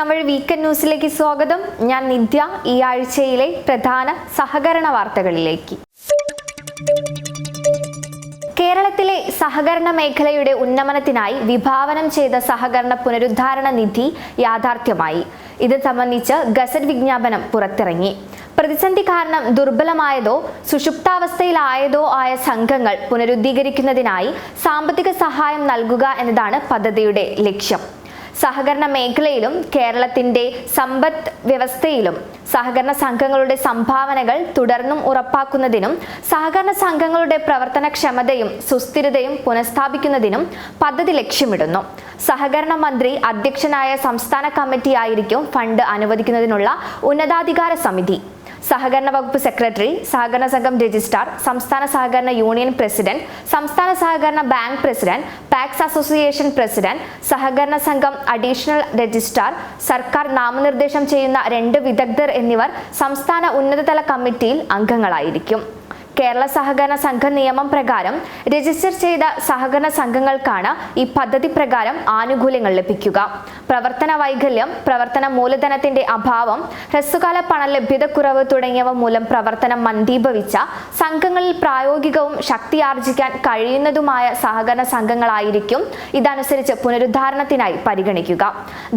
നമ്മൾ വീക്കെൻഡ് ന്യൂസിലേക്ക് സ്വാഗതം. ഞാൻ നിത്യ ഈ ആഴ്ചയിലെ പ്രധാന സഹകരണ വാർത്തകളിലേക്ക്. കേരളത്തിലെ സഹകരണ മേഖലയുടെ ഉന്നമനത്തിനായി വിഭാവനം ചെയ്ത സഹകരണ പുനരുദ്ധാരണ നിധി യാഥാർത്ഥ്യമായി. ഇത് സംബന്ധിച്ച് ഗസറ്റ് വിജ്ഞാപനം പുറത്തിറങ്ങി. പ്രതിസന്ധി കാരണം ദുർബലമായതോ സുഷുപ്താവസ്ഥയിലായതോ ആയ സംഘങ്ങൾ പുനരുദ്ധീകരിക്കുന്നതിനായി സാമ്പത്തിക സഹായം നൽകുക എന്നതാണ് പദ്ധതിയുടെ ലക്ഷ്യം. സഹകരണ മേഖലയിലും കേരളത്തിന്റെ സമ്പദ് വ്യവസ്ഥയിലും സഹകരണ സംഘങ്ങളുടെ സംഭാവനകൾ തുടർന്നും ഉറപ്പാക്കുന്നതിനും സഹകരണ സംഘങ്ങളുടെ പ്രവർത്തനക്ഷമതയും സുസ്ഥിരതയും പുനഃസ്ഥാപിക്കുന്നതിനും പദ്ധതി ലക്ഷ്യമിടുന്നു. സഹകരണ മന്ത്രി അധ്യക്ഷനായ സംസ്ഥാന കമ്മിറ്റി ആയിരിക്കും ഫണ്ട് അനുവദിക്കുന്നതിനുള്ള ഉന്നതാധികാര സമിതി. സഹകരണ വകുപ്പ് സെക്രട്ടറി സഹകരണ സംഘം രജിസ്ട്രാർ സംസ്ഥാന സഹകരണ യൂണിയൻ പ്രസിഡന്റ് സംസ്ഥാന സഹകരണ bank president PACS association president സഹകരണ സംഘം അഡീഷണൽ രജിസ്ട്രാർ സർക്കാർ നാമനിർദ്ദേശം ചെയ്യുന്ന രണ്ട് വിദഗ്ധർ എന്നിവർ സംസ്ഥാന ഉന്നതതല കമ്മിറ്റിയിൽ അംഗങ്ങളായിരിക്കും. കേരള സഹകരണ സംഘ നിയമം പ്രകാരം രജിസ്റ്റർ ചെയ്ത സഹകരണ സംഘങ്ങൾക്കാണ് ഈ പദ്ധതി പ്രകാരം ആനുകൂല്യങ്ങൾ ലഭിക്കുക. പ്രവർത്തന വൈകല്യം പ്രവർത്തന മൂലധനത്തിന്റെ അഭാവം ഹ്രസ്വകാല പണലഭ്യതക്കുറവ് തുടങ്ങിയവ മൂലം പ്രവർത്തനം മന്ദീഭവിച്ച സംഘങ്ങളിൽ പ്രായോഗികവും ശക്തിയാർജിക്കാൻ കഴിയുന്നതുമായ സഹകരണ സംഘങ്ങളായിരിക്കും ഇതനുസരിച്ച് പുനരുദ്ധാരണത്തിനായി പരിഗണിക്കുക.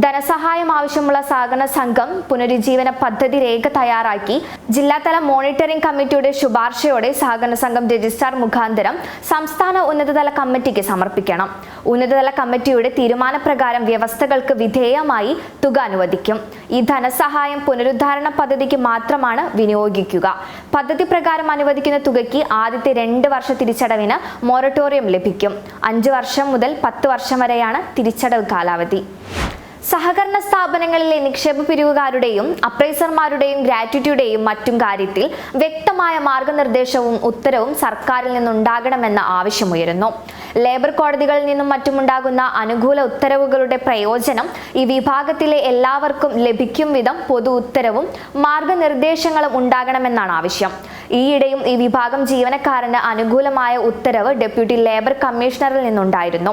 ധനസഹായം ആവശ്യമുള്ള സഹകരണ സംഘം പുനരുജ്ജീവന പദ്ധതി രേഖ തയ്യാറാക്കി ജില്ലാതല മോണിറ്ററിംഗ് കമ്മിറ്റിയുടെ ശുപാർശയോടെ സഹകരണ സംഘം രജിസ്ട്രാർ മുഖാന്തരം സംസ്ഥാന ഉന്നതതല കമ്മിറ്റിക്ക് സമർപ്പിക്കണം. ഉന്നതതല കമ്മിറ്റിയുടെ തീരുമാനപ്രകാരം വ്യവസ്ഥകൾക്ക് വിധേയമായി തുക അനുവദിക്കും. ഈ ധനസഹായം പുനരുദ്ധാരണ പദ്ധതിക്ക് മാത്രമാണ് വിനിയോഗിക്കുക. പദ്ധതി പ്രകാരം അനുവദിക്കുന്ന തുകയ്ക്ക് ആദ്യത്തെ രണ്ട് വർഷ തിരിച്ചടവിന് മൊറട്ടോറിയം ലഭിക്കും. അഞ്ച് വർഷം മുതൽ പത്ത് വർഷം വരെയാണ് തിരിച്ചടവ് കാലാവധി. സഹകരണ സ്ഥാപനങ്ങളിലെ നിക്ഷേപ പിരിവുകാരുടെയും അപ്രൈസർമാരുടെയും ഗ്രാറ്റിറ്റ്യൂഡേയും മറ്റും കാര്യത്തിൽ വ്യക്തമായ മാർഗനിർദ്ദേശവും ഉത്തരവും സർക്കാരിൽ നിന്നുണ്ടാകണമെന്ന ആവശ്യമുയരുന്നു. ലേബർ കോടതികളിൽ നിന്നും മറ്റുമുണ്ടാകുന്ന അനുകൂല ഉത്തരവുകളുടെ പ്രയോജനം ഈ വിഭാഗത്തിലെ എല്ലാവർക്കും ലഭിക്കും വിധം പൊതു ഉത്തരവും മാർഗനിർദ്ദേശങ്ങളും ഉണ്ടാകണമെന്നാണ് ആവശ്യം. ഈയിടെയും ഈ വിഭാഗം ജീവനക്കാരന് അനുകൂലമായ ഉത്തരവ് ഡെപ്യൂട്ടി ലേബർ കമ്മീഷണറിൽ നിന്നുണ്ടായിരുന്നു.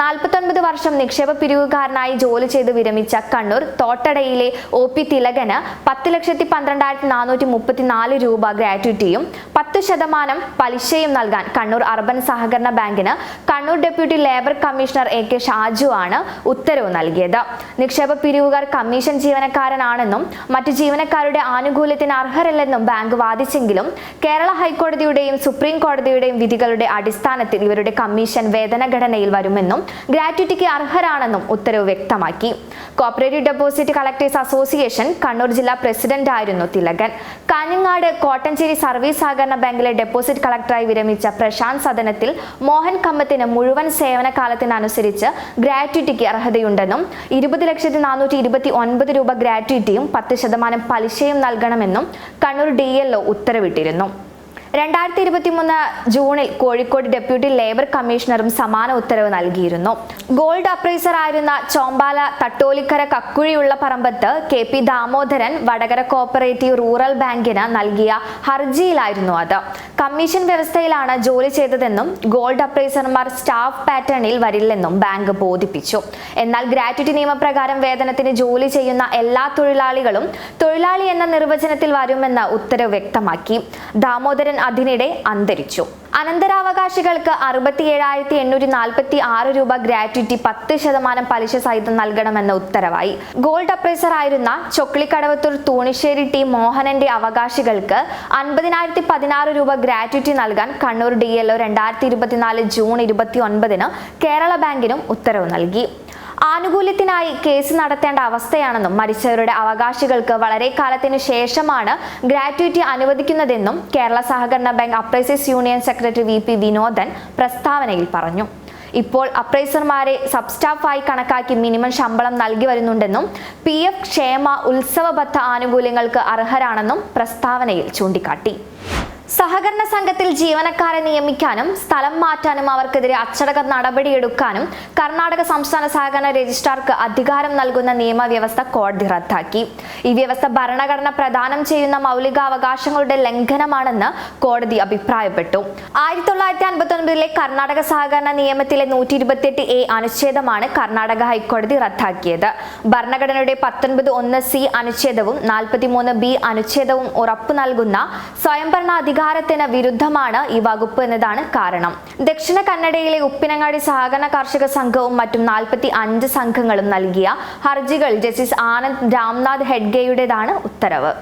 നാൽപ്പത്തൊൻപത് വർഷം നിക്ഷേപ പിരിവുകാരനായി ജോലി ചെയ്ത് വിരമിച്ച കണ്ണൂർ തോട്ടടയിലെ ഒ പി തിലകന് പത്ത് ലക്ഷത്തി പന്ത്രണ്ടായിരത്തി നാനൂറ്റി മുപ്പത്തിനാല് രൂപ ഗ്രാറ്റുവിറ്റിയും പത്ത് ശതമാനം പലിശയും നൽകാൻ കണ്ണൂർ അർബൻ സഹകരണ ബാങ്കിന് Kannur deputy labour commissioner A K Shaju ആണ് ഉത്തരവ് നൽകിയത്. നിക്ഷേപ പിരിവുകാർ കമ്മീഷൻ ജീവനക്കാരനാണെന്നും മറ്റു ജീവനക്കാരുടെ ആനുകൂല്യത്തിന് അർഹരല്ലെന്നും ബാങ്ക് വാദിച്ചെങ്കിലും കേരള ഹൈക്കോടതിയുടെയും സുപ്രീം കോടതിയുടെയും വിധികളുടെ അടിസ്ഥാനത്തിൽ ഇവരുടെ കമ്മീഷൻ വേതനഘടനയിൽ വരുമെന്നും ഗ്രാറ്റുറ്റിക്ക് അർഹരാണെന്നും ഉത്തരവ് വ്യക്തമാക്കി. Cooperative deposit collectors association Kannur ജില്ലാ പ്രസിഡന്റ് ആയിരുന്നു തിലകൻ. കാഞ്ഞങ്ങാട് കോട്ടഞ്ചേരി സർവീസ് സഹകരണ ബാങ്കിലെ ഡെപ്പോസിറ്റ് കളക്ടറായി വിരമിച്ച പ്രശാന്ത് സദനത്തിൽ മോഹൻ കമ്മത്തിന് മുഴുവൻ സേവന കാലത്തിനനുസരിച്ച് ഗ്രാറ്റുവിറ്റിക്ക് അർഹതയുണ്ടെന്നും ഇരുപത് ലക്ഷത്തി നാനൂറ്റി ഇരുപത്തി ഒൻപത് രൂപ ഗ്രാറ്റുറ്റിയും പത്ത് ശതമാനം പലിശയും നൽകണമെന്നും കണ്ണൂർ ഡി ഉത്തരവിട്ടിരുന്നു. no. രണ്ടായിരത്തി ഇരുപത്തി മൂന്ന് ജൂണിൽ കോഴിക്കോട് ഡെപ്യൂട്ടി ലേബർ കമ്മീഷണറും സമാന ഉത്തരവ് നൽകിയിരുന്നു. ഗോൾഡ് അപ്രൈസർ ആയിരുന്ന ചോമ്പാല തട്ടോലിക്കര കക്കുഴിയുള്ള പറമ്പത്ത് K P Damodaran Vadakara cooperative rural ബാങ്കിന് നൽകിയ ഹർജിയിലായിരുന്നു അത്. കമ്മീഷൻ വ്യവസ്ഥയിലാണ് ജോലി ചെയ്തതെന്നും ഗോൾഡ് അപ്രൈസർമാർ സ്റ്റാഫ് പാറ്റേണിൽ വരില്ലെന്നും ബാങ്ക് ബോധിപ്പിച്ചു. എന്നാൽ ഗ്രാറ്റുറ്റി നിയമപ്രകാരം വേതനത്തിന് ജോലി ചെയ്യുന്ന എല്ലാ തൊഴിലാളികളും തൊഴിലാളി എന്ന നിർവചനത്തിൽ വരുമെന്ന് ഉത്തരവ് വ്യക്തമാക്കി. ദാമോദരൻ അതിനിടെ അന്തരിച്ചു. അനന്തരാവകാശികൾക്ക് അറുപത്തി ഏഴായിരത്തി എണ്ണൂറ്റി നാൽപ്പത്തി ആറ് രൂപ ഗ്രാറ്റുറ്റി പത്ത് ശതമാനം പലിശ സഹിതം നൽകണമെന്ന ഉത്തരവായി. ഗോൾഡ് അപ്രൈസർ ആയിരുന്ന ചൊക്ലിക്കടവത്തൂർ തൂണിശ്ശേരി ടി മോഹനന്റെ അവകാശികൾക്ക് അൻപതിനായിരത്തി പതിനാറ് രൂപ ഗ്രാറ്റുറ്റി നൽകാൻ കണ്ണൂർ ഡി എൽ ഒ രണ്ടായിരത്തി ഇരുപത്തിനാല് ജൂൺ ഇരുപത്തി ഒൻപതിന് കേരള ബാങ്കിനും ഉത്തരവ് നൽകി. ആനുകൂല്യത്തിനായി കേസ് നടത്തേണ്ട അവസ്ഥയാണെന്നും മരിച്ചവരുടെ അവകാശികൾക്ക് വളരെ കാലത്തിന് ശേഷമാണ് ഗ്രാറ്റുവിറ്റി അനുവദിക്കുന്നതെന്നും കേരള സഹകരണ bank appraisers union secretary V P Vinodan പ്രസ്താവനയിൽ പറഞ്ഞു. ഇപ്പോൾ അപ്രൈസർമാരെ സബ് സ്റ്റാഫായി കണക്കാക്കി മിനിമം ശമ്പളം നൽകി വരുന്നുണ്ടെന്നും പി എഫ് ക്ഷേമ ഉത്സവബദ്ധ ആനുകൂല്യങ്ങൾക്ക് അർഹരാണെന്നും പ്രസ്താവനയിൽ ചൂണ്ടിക്കാട്ടി. സഹകരണ സംഘത്തിൽ ജീവനക്കാരെ നിയമിക്കാനും സ്ഥലം മാറ്റാനും അവർക്കെതിരെ അച്ചടക്ക നടപടിയെടുക്കാനും കർണാടക സംസ്ഥാന സഹകരണ രജിസ്ട്രാർക്ക് അധികാരം നൽകുന്ന നിയമവ്യവസ്ഥ കോടതി റദ്ദാക്കി. ഈ വ്യവസ്ഥ ഭരണഘടന പ്രദാനം ചെയ്യുന്ന മൗലികാവകാശങ്ങളുടെ ലംഘനമാണെന്ന് കോടതി അഭിപ്രായപ്പെട്ടു. ആയിരത്തി തൊള്ളായിരത്തി അൻപത്തി ഒൻപതിലെ കർണാടക സഹകരണ നിയമത്തിലെ നൂറ്റി ഇരുപത്തിയെട്ട് എ അനുച്ഛേദമാണ് കർണാടക ഹൈക്കോടതി റദ്ദാക്കിയത്. ഭരണഘടനയുടെ പത്തൊൻപത് ഒന്ന് സി അനുച്ഛേദവും നാൽപ്പത്തിമൂന്ന് ബി അനുച്ഛേദവും ഉറപ്പു നൽകുന്ന സ്വയംഭരണ അധികാരത്തിന് വിരുദ്ധമാണ് ഈ വകുപ്പ് എന്നതാണ് കാരണം. ദക്ഷിണ കന്നഡയിലെ ഉപ്പിനങ്ങാടി സഹകരണ കാർഷിക സംഘവും മറ്റും നാൽപ്പത്തി അഞ്ച് സംഘങ്ങളും നൽകിയ ഹർജികൾ ജസ്റ്റിസ് ആനന്ദ് രാംനാഥ് ഹെഡ്ഗെയുടേതാണ് ഉത്തരവ്.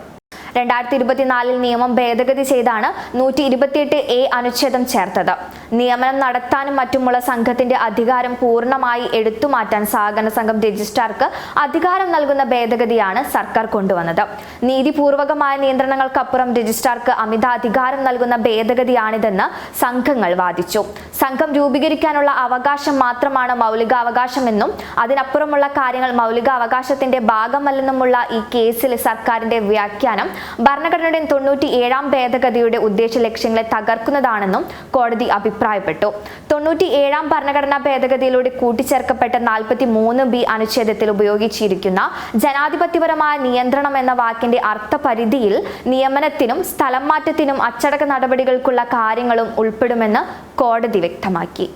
രണ്ടായിരത്തി ഇരുപത്തിനാലിൽ നിയമം ഭേദഗതി ചെയ്താണ് നൂറ്റി ഇരുപത്തിയെട്ട് എ അനുച്ഛേദം ചേർത്തത്. നിയമനം നടത്താനും മറ്റുമുള്ള സംഘത്തിന്റെ അധികാരം പൂർണമായി എടുത്തുമാറ്റാൻ സഹകരണ സംഘം രജിസ്ട്രാർക്ക് അധികാരം നൽകുന്ന ഭേദഗതിയാണ് സർക്കാർ കൊണ്ടുവന്നത്. നീതിപൂർവകമായ നിയന്ത്രണങ്ങൾക്കപ്പുറം രജിസ്ട്രാർക്ക് അമിത അധികാരം നൽകുന്ന ഭേദഗതിയാണിതെന്ന് സംഘങ്ങൾ വാദിച്ചു. സംഘം രൂപീകരിക്കാനുള്ള അവകാശം മാത്രമാണ് മൗലികാവകാശമെന്നും അതിനപ്പുറമുള്ള കാര്യങ്ങൾ മൗലികാവകാശത്തിന്റെ ഭാഗമല്ലെന്നുമുള്ള ഈ കേസിൽ സർക്കാരിന്റെ വ്യാഖ്യാനം ഭരണഘടനയുടെ തൊണ്ണൂറ്റി ഏഴാം ഭേദഗതിയുടെ ഉദ്ദേശ ലക്ഷ്യങ്ങളെ തകർക്കുന്നതാണെന്നും കോടതി അഭിപ്രായപ്പെട്ടു. തൊണ്ണൂറ്റി ഏഴാം ഭരണഘടനാ ഭേദഗതിയിലൂടെ കൂട്ടിച്ചേർക്കപ്പെട്ട നാൽപ്പത്തി മൂന്ന് ബി അനുച്ഛേദത്തിൽ ഉപയോഗിച്ചിരിക്കുന്ന ജനാധിപത്യപരമായ നിയന്ത്രണം എന്ന വാക്കിന്റെ അർത്ഥപരിധിയിൽ നിയമനത്തിനും സ്ഥലം മാറ്റത്തിനും അച്ചടക്ക നടപടികൾക്കുള്ള കാര്യങ്ങളും ഉൾപ്പെടുമെന്ന് കോടതി വ്യക്തമാക്കി.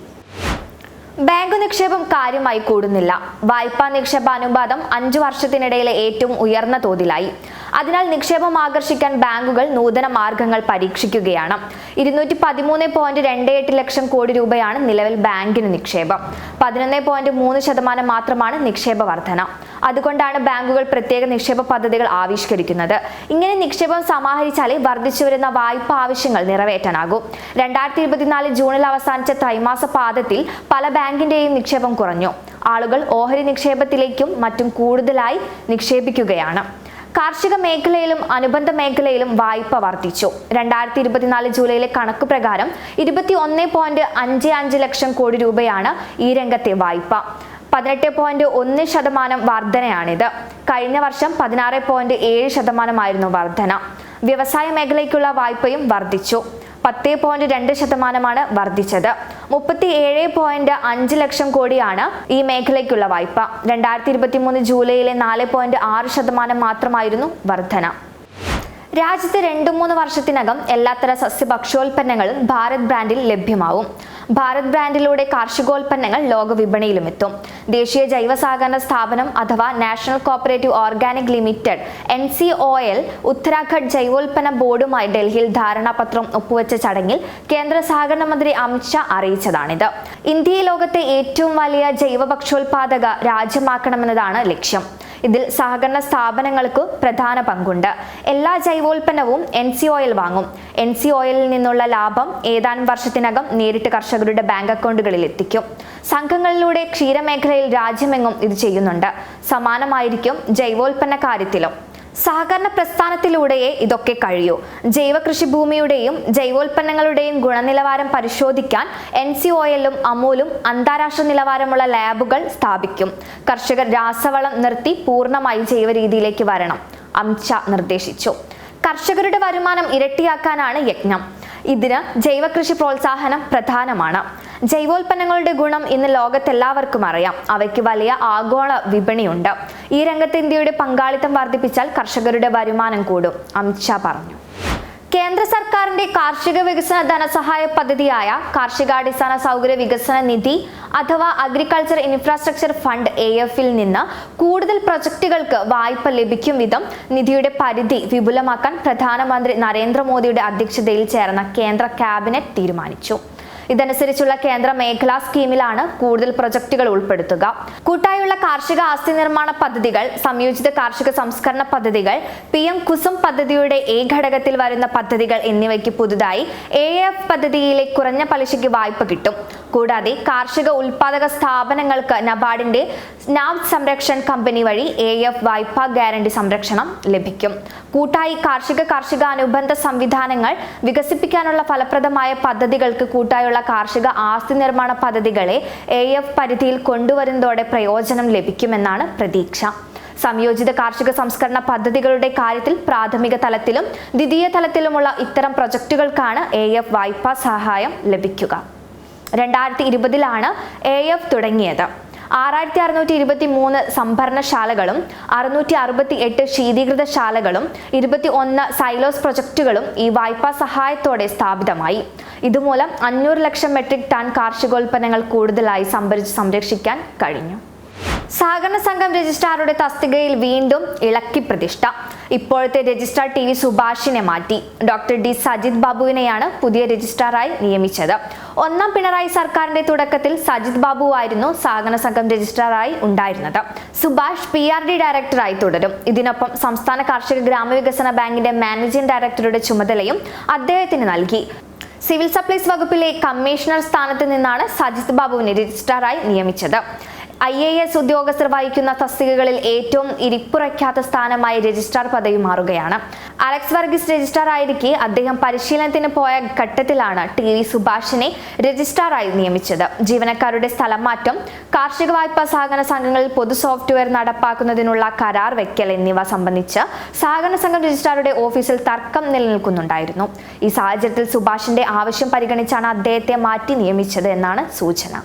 ബാങ്ക് നിക്ഷേപം കാര്യമായി കൂടുന്നില്ല. വായ്പാ നിക്ഷേപ അനുപാതം അഞ്ചു വർഷത്തിനിടയിലെ ഏറ്റവും ഉയർന്ന തോതിലായി. അതിനാൽ നിക്ഷേപം ആകർഷിക്കാൻ ബാങ്കുകൾ നൂതന മാർഗങ്ങൾ പരീക്ഷിക്കുകയാണ്. ഇരുന്നൂറ്റി പതിമൂന്ന് പോയിന്റ് രണ്ട് എട്ട് ലക്ഷം കോടി രൂപയാണ് നിലവിൽ ബാങ്കിന് നിക്ഷേപം. പതിനൊന്ന് പോയിന്റ് മൂന്ന് ശതമാനം മാത്രമാണ് നിക്ഷേപ വർധന. അതുകൊണ്ടാണ് ബാങ്കുകൾ പ്രത്യേക നിക്ഷേപ പദ്ധതികൾ ആവിഷ്കരിക്കുന്നത്. ഇങ്ങനെ നിക്ഷേപം സമാഹരിച്ചാലേ വർദ്ധിച്ചു വരുന്ന വായ്പ ആവശ്യങ്ങൾ നിറവേറ്റാനാകൂ. രണ്ടായിരത്തി ഇരുപത്തിനാല് ജൂണിൽ അവസാനിച്ച ത്രൈമാസ പാദത്തിൽ പല ബാങ്കിന്റെയും നിക്ഷേപം കുറഞ്ഞു. ആളുകൾ ഓഹരി നിക്ഷേപത്തിലേക്കും മറ്റും കൂടുതലായി നിക്ഷേപിക്കുകയാണ്. കാർഷിക മേഖലയിലും അനുബന്ധ മേഖലയിലും വായ്പ വർദ്ധിച്ചു. രണ്ടായിരത്തി ഇരുപത്തിനാല് ജൂലൈയിലെ കണക്ക് പ്രകാരം ഇരുപത്തി ഒന്ന് പോയിന്റ് അഞ്ച് അഞ്ച് ലക്ഷം കോടി രൂപയാണ് ഈ രംഗത്തെ വായ്പ. പതിനെട്ട് പോയിന്റ് ഒന്ന് ശതമാനം വർധനയാണിത്. കഴിഞ്ഞ വർഷം പതിനാറ് പോയിന്റ് ഏഴ് ശതമാനമായിരുന്നു വർധന. വ്യവസായ മേഖലയ്ക്കുള്ള വായ്പയും വർദ്ധിച്ചു. പത്ത് പോയിന്റ് രണ്ട് ശതമാനമാണ് വർദ്ധിച്ചത്. മുപ്പത്തി ഏഴ് പോയിന്റ് അഞ്ച് ലക്ഷം കോടിയാണ് ഈ മേഖലയ്ക്കുള്ള വായ്പ. രണ്ടായിരത്തി ഇരുപത്തി മൂന്ന് ജൂലൈയിലെ നാല് പോയിന്റ് ആറ് ശതമാനം മാത്രമായിരുന്നു വർധന. രാജ്യത്ത് രണ്ടു മൂന്ന് വർഷത്തിനകം എല്ലാത്തര സസ്യഭക്ഷ്യോൽപ്പന്നങ്ങളും ഭാരത് ബ്രാൻഡിൽ ലഭ്യമാവും. ഭാരത് ബ്രാൻഡിലൂടെ കാർഷികോൽപ്പന്നങ്ങൾ ലോകവിപണിയിലും എത്തും. ദേശീയ ജൈവ സഹകരണ സ്ഥാപനം അഥവാ national cooperative organic limited N C O L Uttarakhand ജൈവോൽപ്പന്ന ബോർഡുമായി ഡൽഹിയിൽ ധാരണാപത്രം ഒപ്പുവെച്ച ചടങ്ങിൽ കേന്ദ്ര സഹകരണ മന്ത്രി അമിത്ഷാ അറിയിച്ചതാണിത്. ഇന്ത്യയെ ലോകത്തെ ഏറ്റവും വലിയ ജൈവ ഭക്ഷ്യോൽപാദക രാജ്യമാക്കണമെന്നതാണ് ലക്ഷ്യം. ഇതിൽ സഹകരണ സ്ഥാപനങ്ങൾക്ക് പ്രധാന പങ്കുണ്ട്. എല്ലാ ജൈവോൽപ്പന്നവും എൻ സി ഓയിൽ വാങ്ങും. എൻ സി ഓയിലിൽ നിന്നുള്ള ലാഭം ഏതാനും വർഷത്തിനകം നേരിട്ട് കർഷകരുടെ ബാങ്ക് അക്കൗണ്ടുകളിൽ എത്തിക്കും. സംഘങ്ങളിലൂടെ ക്ഷീരമേഖലയിൽ രാജ്യമെങ്ങും ഇത് ചെയ്യുന്നുണ്ട്. സമാനമായിരിക്കും ജൈവോൽപ്പന്ന കാര്യത്തിലും. സഹകരണ പ്രസ്ഥാനത്തിലൂടെയേ ഇതൊക്കെ കഴിയൂ. ജൈവ കൃഷിഭൂമിയുടെയും ജൈവോൽപ്പന്നങ്ങളുടെയും ഗുണനിലവാരം പരിശോധിക്കാൻ എൻ സി ഒ എല്ലും അമൂലും അന്താരാഷ്ട്ര നിലവാരമുള്ള ലാബുകൾ സ്ഥാപിക്കും. കർഷകർ രാസവളം നിർത്തി പൂർണമായി ജൈവ രീതിയിലേക്ക് വരണം. അമിത് നിർദ്ദേശിച്ചു. കർഷകരുടെ വരുമാനം ഇരട്ടിയാക്കാനാണ് യജ്ഞം. ഇതിന് ജൈവകൃഷി പ്രോത്സാഹനം പ്രധാനമാണ്. ജൈവോൽപ്പന്നങ്ങളുടെ ഗുണം ഇന്ന് ലോകത്തെല്ലാവർക്കും അറിയാം. അവയ്ക്ക് വലിയ ആഗോള വിപണിയുണ്ട്. ഈ രംഗത്ത് ഇന്ത്യയുടെ പങ്കാളിത്തം വർദ്ധിപ്പിച്ചാൽ കർഷകരുടെ വരുമാനം കൂടും. അമിത്ഷാ പറഞ്ഞു. കേന്ദ്ര സർക്കാരിന്റെ കാർഷിക വികസന ധനസഹായ പദ്ധതിയായ കാർഷികാടിസ്ഥാന സൗകര്യ വികസന നിധി അഥവാ അഗ്രികൾച്ചർ ഇൻഫ്രാസ്ട്രക്ചർ ഫണ്ട് എ എഫിൽ നിന്ന് കൂടുതൽ പ്രൊജക്ടുകൾക്ക് വായ്പ ലഭിക്കും വിധം നിധിയുടെ പരിധി വിപുലമാക്കാൻ പ്രധാനമന്ത്രി നരേന്ദ്രമോദിയുടെ അധ്യക്ഷതയിൽ ചേർന്ന കേന്ദ്ര ക്യാബിനറ്റ് തീരുമാനിച്ചു. ഇതനുസരിച്ചുള്ള കേന്ദ്ര മേഖലാ സ്കീമിലാണ് കൂടുതൽ പ്രൊജക്ടുകൾ ഉൾപ്പെടുത്തുക. കൂട്ടായുള്ള കാർഷിക ആസ്തി നിർമ്മാണ പദ്ധതികൾ സംയോജിത കാർഷിക സംസ്കരണ പദ്ധതികൾ പി എം കുസും പദ്ധതിയുടെ എ ഘടകത്തിൽ വരുന്ന പദ്ധതികൾ എന്നിവയ്ക്ക് പുതുതായി എ എഫ് പദ്ധതിയിലെ കുറഞ്ഞ പലിശയ്ക്ക് വായ്പ കിട്ടും. കൂടാതെ കാർഷിക ഉൽപാദക സ്ഥാപനങ്ങൾക്ക് നബാർഡിന്റെ നാവ് സംരക്ഷൺ കമ്പനി വഴി എ എഫ് വായ്പാ ഗ്യാരണ്ടി സംരക്ഷണം ലഭിക്കും. കൂട്ടായി കാർഷിക കാർഷിക അനുബന്ധ സംവിധാനങ്ങൾ വികസിപ്പിക്കാനുള്ള ഫലപ്രദമായ പദ്ധതികൾക്ക് കൂട്ടായുള്ള കാർഷിക ആസ്തി നിർമ്മാണ പദ്ധതികളെ എ എഫ് പരിധിയിൽ കൊണ്ടുവരുന്നതോടെ പ്രയോജനം ലഭിക്കുമെന്നാണ് പ്രതീക്ഷ. സംയോജിത കാർഷിക സംസ്കരണ പദ്ധതികളുടെ കാര്യത്തിൽ പ്രാഥമിക തലത്തിലും ദ്വിതീയ തലത്തിലുമുള്ള ഇത്തരം പ്രൊജക്ടുകൾക്കാണ് എ എഫ് വായ്പാ സഹായം ലഭിക്കുക. രണ്ടായിരത്തി ഇരുപതിലാണ് എ എഫ് തുടങ്ങിയത്. ആറായിരത്തി അറുന്നൂറ്റി ഇരുപത്തി മൂന്ന് സംഭരണശാലകളും അറുന്നൂറ്റി അറുപത്തി എട്ട് ശീതീകൃത ശാലകളും ഇരുപത്തി ഒന്ന് സൈലോസ് പ്രൊജക്ടുകളും ഈ വായ്പാ സഹായത്തോടെ സ്ഥാപിതമായി. ഇതുമൂലം അഞ്ഞൂറ് ലക്ഷം മെട്രിക് ടൺ കാർഷികോൽപ്പന്നങ്ങൾ കൂടുതലായി സംഭരിച്ച് സംരക്ഷിക്കാൻ കഴിഞ്ഞു. സഹകരണ സംഘം രജിസ്ട്രാറുടെ തസ്തികയിൽ വീണ്ടും ഇളക്കി പ്രതിഷ്ഠ. ഇപ്പോഴത്തെ രജിസ്ട്രാർ ടി വി സുഭാഷിനെ മാറ്റി. ഡോക്ടർ ഡി സജിത് ബാബുവിനെയാണ് പുതിയ രജിസ്ട്രാറായി നിയമിച്ചത്. ഒന്നാം പിണറായി സർക്കാരിന്റെ തുടക്കത്തിൽ സജിത് ബാബു ആയിരുന്നു സഹകരണ സംഘം രജിസ്ട്രാറായി ഉണ്ടായിരുന്നത്. സുഭാഷ് പി ആർ ഡി ഡയറക്ടറായി തുടരും. ഇതിനൊപ്പം സംസ്ഥാന കാർഷിക ഗ്രാമവികസന ബാങ്കിന്റെ മാനേജിംഗ് ഡയറക്ടറുടെ ചുമതലയും അദ്ദേഹത്തിന് നൽകി. സിവിൽ സപ്ലൈസ് വകുപ്പിലെ കമ്മീഷണർ സ്ഥാനത്ത് നിന്നാണ് സജിത് ബാബുവിനെ രജിസ്ട്രാറായി നിയമിച്ചത്. ഐ എ എസ് ഉദ്യോഗസ്ഥർ വഹിക്കുന്ന തസ്തികകളിൽ ഏറ്റവും ഇരിപ്പുറയ്ക്കാത്ത സ്ഥാനമായി രജിസ്ട്രാർ പദവി മാറുകയാണ്. അലക്സ് വർഗീസ് രജിസ്ട്രാർ ആയിരിക്കെ അദ്ദേഹം പരിശീലനത്തിന് പോയ ഘട്ടത്തിലാണ് ടി വി സുഭാഷിനെ രജിസ്ട്രാറായി നിയമിച്ചത്. ജീവനക്കാരുടെ സ്ഥലം മാറ്റം കാർഷിക വായ്പാ സഹകരണ സംഘങ്ങളിൽ പൊതു സോഫ്റ്റ്വെയർ നടപ്പാക്കുന്നതിനുള്ള കരാർ വെക്കൽ എന്നിവ സംബന്ധിച്ച് സഹകരണ സംഘം രജിസ്ട്രാറുടെ ഓഫീസിൽ തർക്കം നിലനിൽക്കുന്നുണ്ടായിരുന്നു. ഈ സാഹചര്യത്തിൽ സുഭാഷിന്റെ ആവശ്യം പരിഗണിച്ചാണ് അദ്ദേഹത്തെ മാറ്റി നിയമിച്ചത് എന്നാണ് സൂചന.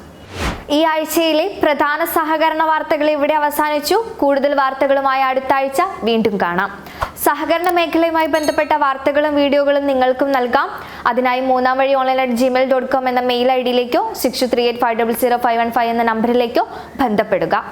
ഈ ആഴ്ചയിലെ പ്രധാന സഹകരണ വാർത്തകൾ ഇവിടെ അവസാനിച്ചു. കൂടുതൽ വാർത്തകളുമായി അടുത്ത ആഴ്ച വീണ്ടും കാണാം. സഹകരണ മേഖലയുമായി ബന്ധപ്പെട്ട വാർത്തകളും വീഡിയോകളും നിങ്ങൾക്കും നൽകാം. അതിനായി മൂന്നാം വഴി online at Gmail dot com എന്ന mail I ഡിയിലേക്കോ six three eight five double zero five one five എന്ന നമ്പറിലേക്കോ ബന്ധപ്പെടുക.